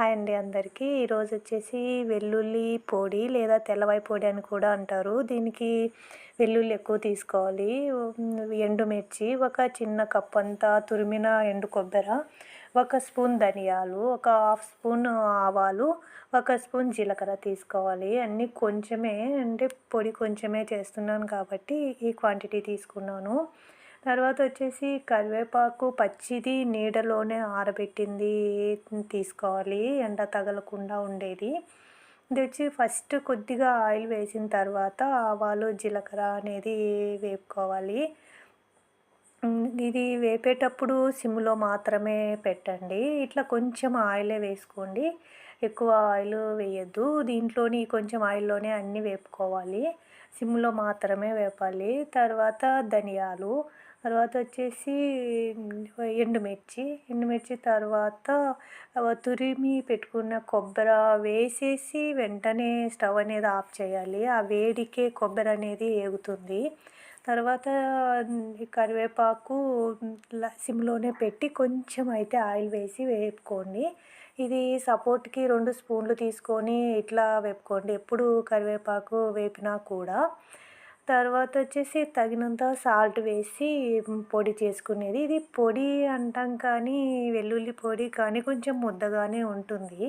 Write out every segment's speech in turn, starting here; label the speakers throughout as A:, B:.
A: Hi అండి అందరికీ. ఈరోజు వచ్చేసి వెల్లుల్లి పొడి లేదా తెల్లవాయి పొడి అని కూడా అంటారు. దీనికి వెల్లుల్లి ఎక్కువ తీసుకోవాలి. ఎండుమిర్చి ఒక చిన్న కప్ అంతా తురిమిన ఎండు కొబ్బరి ఒక స్పూన్ ధనియాలు ఒక హాఫ్ స్పూన్ ఆవాలు ఒక స్పూన్ జీలకర్ర తీసుకోవాలి. అన్నీ కొంచెమే అంటే పొడి కొంచెమే చేస్తున్నాను కాబట్టి ఈ క్వాంటిటీ తీసుకున్నాను. తర్వాత వచ్చేసి కరివేపాకు పచ్చిది నీడలోనే ఆరబెట్టింది తీసుకోవాలి. ఎండ తగలకుండా ఉండేది. ఇది వచ్చి ఫస్ట్ కొద్దిగా ఆయిల్ వేసిన తర్వాత ఆవాలు జీలకర్ర అనేది వేపుకోవాలి. ఇది వేపేటప్పుడు సిమ్లో మాత్రమే పెట్టండి. ఇట్లా కొంచెం ఆయిలే వేసుకోండి. ఎక్కువ ఆయిల్ వేయద్దు. దీంట్లోని కొంచెం ఆయిల్లోనే అన్నీ వేపుకోవాలి. సిమ్లో మాత్రమే వేపాలి. తర్వాత ధనియాలు తర్వాత వచ్చేసి ఎండుమిర్చి. ఎండుమిర్చి తర్వాత తురిమి పెట్టుకున్న కొబ్బరి వేసేసి వెంటనే స్టవ్ అనేది ఆఫ్ చేయాలి. ఆ వేడికే కొబ్బరి అనేది ఏగుతుంది. తర్వాత కరివేపాకు సిమ్లోనే పెట్టి కొంచెం అయితే ఆయిల్ వేసి వేపుకోండి. ఇది సపోర్ట్కి రెండు స్పూన్లు తీసుకొని ఇట్లా వేపుకోండి. ఎప్పుడు కరివేపాకు వేపినా కూడా. తర్వాత వచ్చేసి తగినంత సాల్ట్ వేసి పొడి చేసుకునేది. ఇది పొడి అంటాం కానీ వెల్లుల్లి పొడి కానీ కొంచెం ముద్దగానే ఉంటుంది.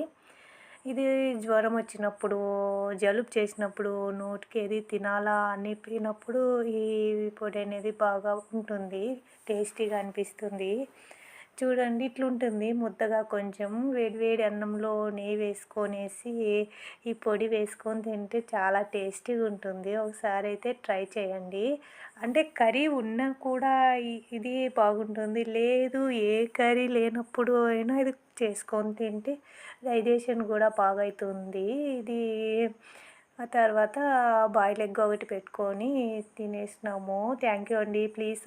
A: ఇది జ్వరం వచ్చినప్పుడు జలుబు చేసినప్పుడు నోటికి ఏది తినాలా అనిపినప్పుడు ఈ పొడి అనేది బాగా ఉంటుంది టేస్టీగా అనిపిస్తుంది. చూడండి ఇట్లుంటుంది. ముద్దగా కొంచెం వేడి వేడి అన్నంలో నెయ్యి వేసుకొనేసి ఈ పొడి వేసుకొని తింటే చాలా టేస్టీగా ఉంటుంది. ఒకసారి అయితే ట్రై చేయండి. అంటే కర్రీ ఉన్నా కూడా ఇది బాగుంటుంది. లేదు ఏ కర్రీ లేనప్పుడు అయినా ఇది చేసుకొని తింటే డైజెషన్ కూడా బాగవుతుంది ఇది ఆ తర్వాత బాయిల్ ఎగ్ ఒకటి పెట్టుకొని తినేసినాము. థ్యాంక్ యూ అండి. ప్లీజ్